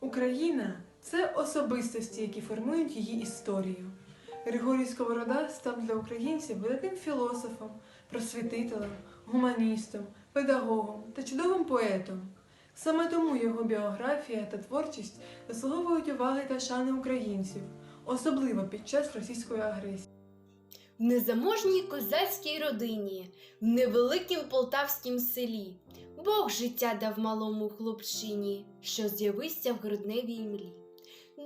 Україна це особистості, які формують її історію. Григорій Сковорода став для українців великим філософом, просвітителем, гуманістом, педагогом та чудовим поетом. Саме тому його біографія та творчість заслуговують уваги та шани українців, особливо під час російської агресії. В незаможній козацькій родині, в невеликім полтавськім селі, Бог життя дав малому хлопчині, що з'явився в грудневій млі.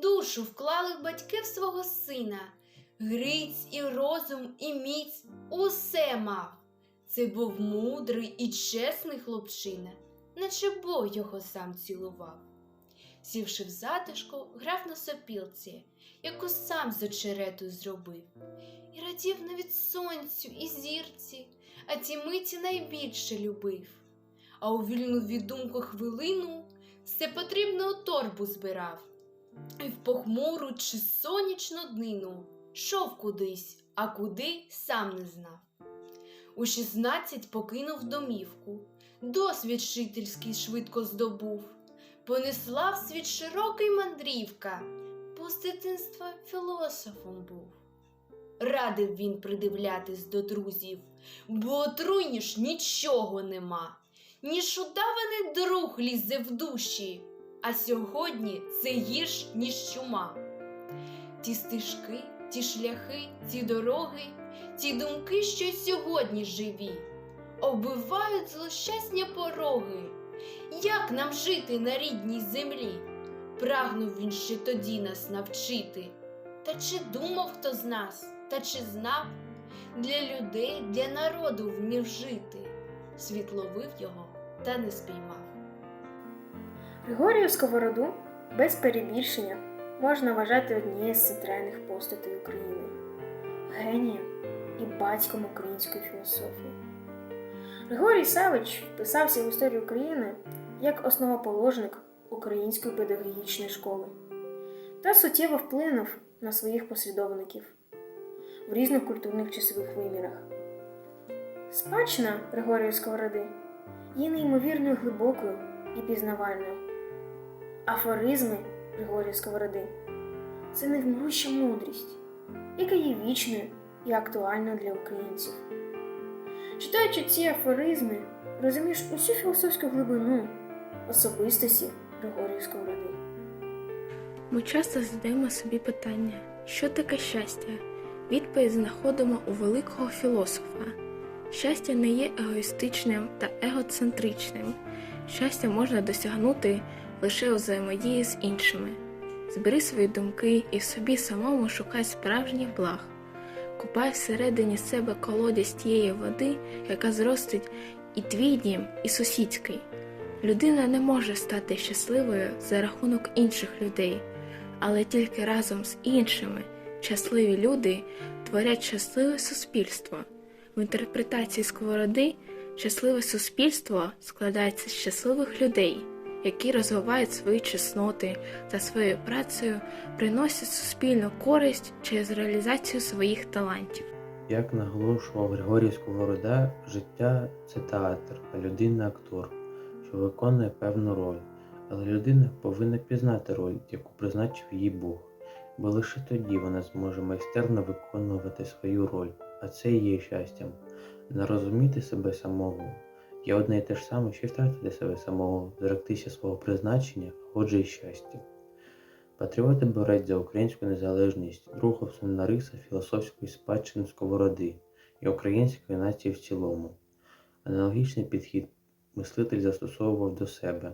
Душу вклали батьки в свого сина, Гриць і розум, і міць усе мав. Це був мудрий і чесний хлопчина, наче Бог його сам цілував. Сівши в затишку, грав на сопілці, яку сам з очерету зробив і радів навіть сонцю і зірці, а ті миті найбільше любив. А у вільну від думку хвилину все потрібне у торбу збирав, і в похмуру чи сонячну днину шов кудись, а куди сам не знав. У шістнадцять покинув домівку, досвід жительський швидко здобув, понесла в світ широкий мандрівка, бо дитинства філософом був. Радив він придивлятись до друзів, бо отруйніш нічого нема, ніж удаваний друг лізе в душі, а сьогодні це гірш, ніж чума. Ті стежки, ті шляхи, ті дороги, ті думки, що сьогодні живі, оббивають злощасні пороги. Як нам жити на рідній землі? Прагнув він ще тоді нас навчити. Та чи думав хто з нас, та чи знав, для людей, для народу вмів жити, світ ловив його та не спіймав. Григорію Сковороду без перебільшення можна вважати однією з центральних постатей України, генієм і батьком української філософії. Григорій Савич вписався в історію України як основоположник української педагогічної школи та суттєво вплинув на своїх послідовників в різних культурних часових вимірах. Спадщина Григорія Сковороди є неймовірно глибокою і пізнавальною. Афоризми Григорія Сковороди це невмируща мудрість, яка є вічною і актуальною для українців. Читаючи ці афоризми, розумієш усю філософську глибину особистості Григорія Сковороди. Ми часто задаємо собі питання, що таке щастя? Відповідь знаходимо у великого філософа. Щастя не є егоїстичним та егоцентричним. Щастя можна досягнути лише у взаємодії з іншими. Збери свої думки і в собі самому шукай справжніх благ. Купай всередині себе колодязь тієї води, яка зростить і твій дім, і сусідський. Людина не може стати щасливою за рахунок інших людей, але тільки разом з іншими щасливі люди творять щасливе суспільство. В інтерпретації сковороди щасливе суспільство складається з щасливих людей, які розвивають свої чесноти та своєю працею приносять суспільну користь через реалізацію своїх талантів. Як наголошував Григорій Сковорода, життя це театр, а людина актор, що виконує певну роль. Але людина повинна пізнати роль, яку призначив їй Бог, бо лише тоді вона зможе майстерно виконувати свою роль, а це і є щастям. Не розуміти себе самого є одне і те ж саме, що й втратити себе самого, зректися свого призначення, отже і щастя. Патріоти борець за українську незалежність, друга основна риса філософської спадщини сковороди і української нації в цілому. Аналогічний підхід мислитель застосовував до себе.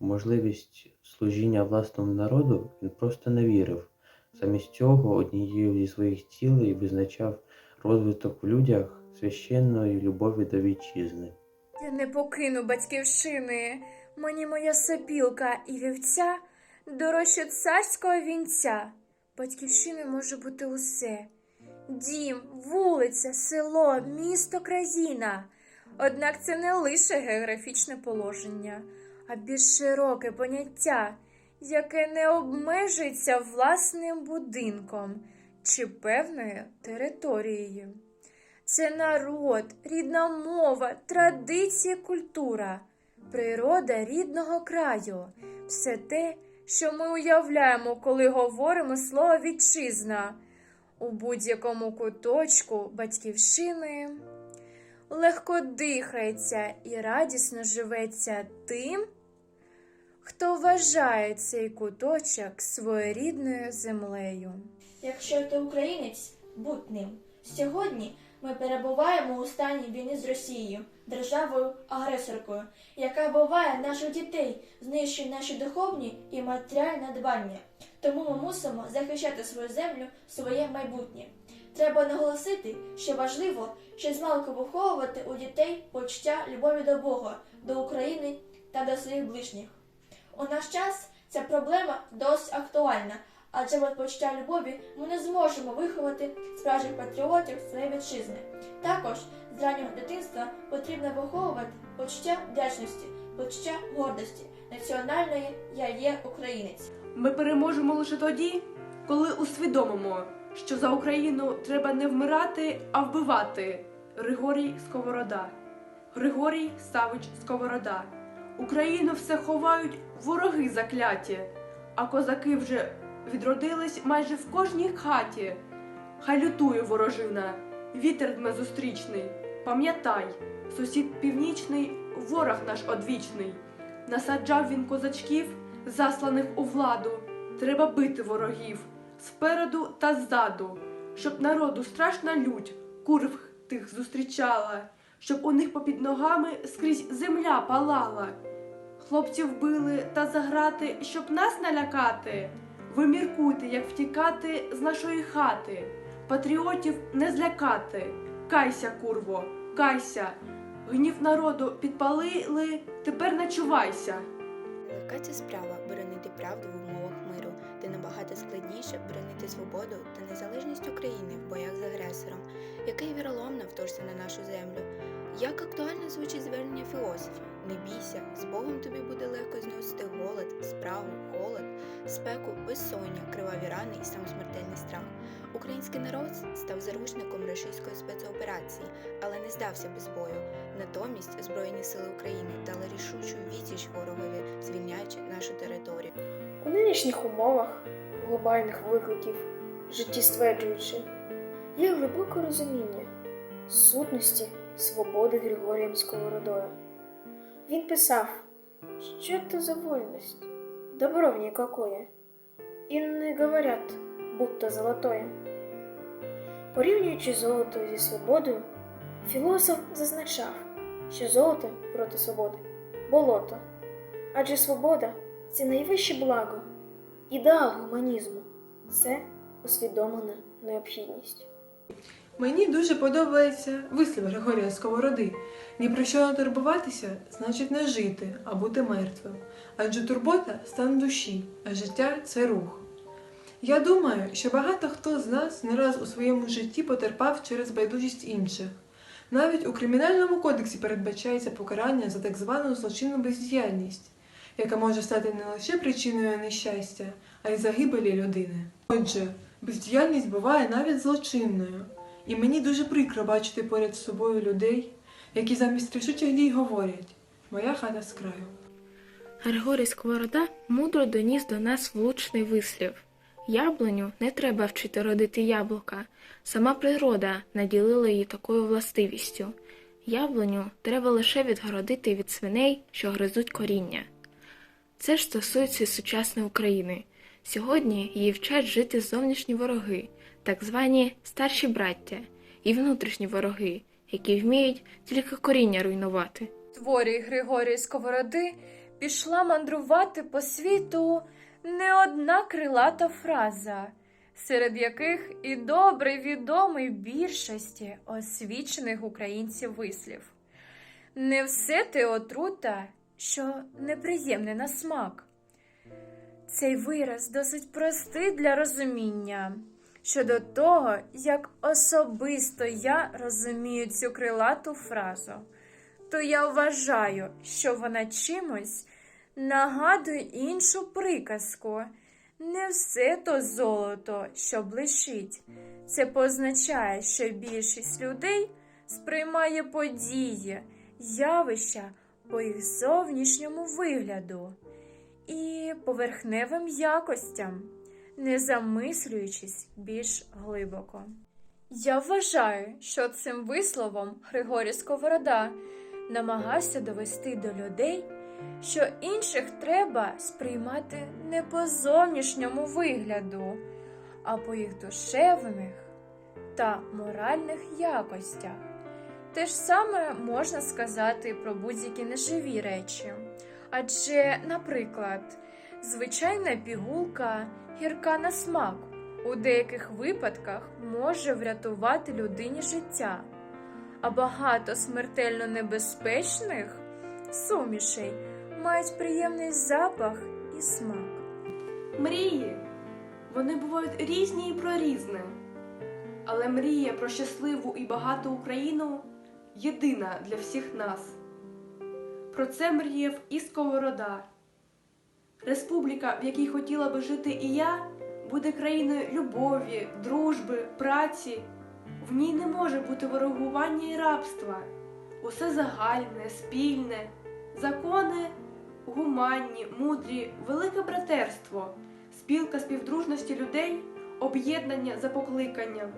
Можливість служіння власному народу він просто не вірив. Замість цього однією зі своїх цілей визначав розвиток в людях священної любові до вітчизни. Я не покину батьківщини, мені моя сопілка і вівця дорожче царського вінця. Батьківщиною може бути усе: дім, вулиця, село, місто, країна. Однак це не лише географічне положення, а більш широке поняття, яке не обмежується власним будинком чи певною територією. Це народ, рідна мова, традиція, культура. природа рідного краю, все те, що ми уявляємо, коли говоримо слово вітчизна. У будь-якому куточку батьківщини легко дихається і радісно живеться тим, хто вважає цей куточок своєрідною землею. Якщо ти українець, будь ним. Сьогодні ми перебуваємо у стані війни з Росією, державою-агресоркою, яка буває наших дітей, знищує наші духовні і матеріальні надбання. Тому ми мусимо захищати свою землю, своє майбутнє. Треба наголосити, що важливо ще змалку виховувати у дітей почуття любові до Бога, до України та до своїх ближніх. У наш час ця проблема досить актуальна, адже без почуття любові ми не зможемо виховати справжніх патріотів своєї вітчизни. Також з раннього дитинства потрібно виховувати почуття вдячності, почуття гордості, національної я є українець. Ми переможемо лише тоді, коли усвідомимо, що за Україну треба не вмирати, а вбивати. Григорій Сковорода. Григорій Савич Сковорода. Україну все ховають вороги закляті, а козаки вже відродились майже в кожній хаті. Хай лютує ворожина, вітер дме зустрічний. Пам'ятай, сусід північний, ворог наш одвічний. Насаджав він козачків, засланих у владу. Треба бити ворогів спереду та ззаду, щоб народу страшна лють курв тих зустрічала, щоб у них попід ногами скрізь земля палала. Хлопців били та заграти, щоб нас налякати. Ви міркуйте, як втікати з нашої хати, патріотів не злякати. Кайся, курво, кайся. Гнів народу підпалили, тепер начувайся. Яка це справа боронити правду в умовах миру, де набагато складніше боронити свободу та незалежність України в боях з агресором, який віроломно вторгся на нашу землю. Як актуально звучить звернення філософів: не бійся, з Богом тобі буде легко зносити голод, справу, холод, спеку, безсоння, криваві рани і сам смертельний страх. Український народ став заручником російської спецоперації, але не здався без бою. Натомість Збройні сили України дали рішучу відсіч ворогові, звільняючи нашу територію. У нинішніх умовах глобальних викликів, життєстверджуючи, є глибоке розуміння сутності свободи Григорієм Сковородою. Він писав, що це за вольність, добро в ней какое, і не говорять, будто золотое. Порівнюючи золото зі свободою, філософ зазначав, що золото проти свободи болото, адже свобода це найвище благо, ідеал гуманізму, це усвідомлена необхідність. Мені дуже подобається вислів Григорія Сковороди. Ні про що не турбуватися значить не жити, а бути мертвим. Адже турбота стан душі, а життя це рух. Я думаю, що багато хто з нас не раз у своєму житті потерпав через байдужість інших. Навіть у кримінальному кодексі передбачається покарання за так звану злочинну бездіяльність, яка може стати не лише причиною нещастя, а й загибелі людини. Отже, бездіяльність буває навіть злочинною. І мені дуже прикро бачити поряд з собою людей, які замість рішучих дій говорять Моя хата з краю. Григорій Сковорода мудро доніс до нас влучний вислів. Яблуню не треба вчити родити яблука. Сама природа наділила її такою властивістю. Яблуню треба лише відгородити від свиней, що гризуть коріння. Це ж стосується сучасної України. Сьогодні її вчать жити зовнішні вороги, так звані старші браття, і внутрішні вороги, які вміють тільки коріння руйнувати. творі Григорія Сковороди пішла мандрувати по світу не одна крилата фраза, серед яких і добре відомий більшості освічених українців вислів. Не все те отрута, що неприємне на смак. Цей вираз досить простий для розуміння щодо того, як особисто я розумію цю крилату фразу то я вважаю, що вона чимось нагадує іншу приказку. Не все то золото, що блищить. Це позначає, що більшість людей сприймає події, явища по їх зовнішньому вигляду і поверхневим якостям, не замислюючись більш глибоко. Я вважаю, що цим висловом Григорій Сковорода намагався довести до людей, що інших треба сприймати не по зовнішньому вигляду, а по їх душевних та моральних якостях. Те ж саме можна сказати про будь-які неживі речі. Адже, наприклад, звичайна пігулка гірка на смак у деяких випадках може врятувати людині життя, а багато смертельно небезпечних сумішей мають приємний запах і смак. Мрії. Вони бувають різні і прорізні. Але мрія про щасливу і багату Україну єдина для всіх нас. Про це мріяв і Сковорода. Республіка, в якій хотіла би жити і я, буде країною любові, дружби, праці. В ній не може бути ворогування і рабства. Усе загальне, спільне, закони гуманні, мудрі, велике братерство, спілка співдружності людей, об'єднання за покликанням.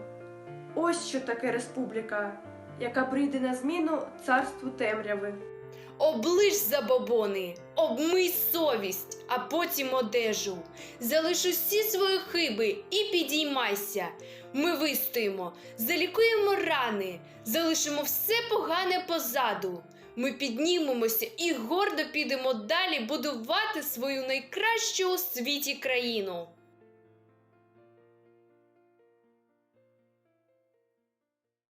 Ось що таке республіка, яка прийде на зміну царству темряви. Оближ забобони, обмий совість, а потім одежу. Залиш усі свої хиби і підіймайся. Ми вистоїмо, залікуємо рани, залишимо все погане позаду. Ми піднімемося і гордо підемо далі будувати свою найкращу у світі країну.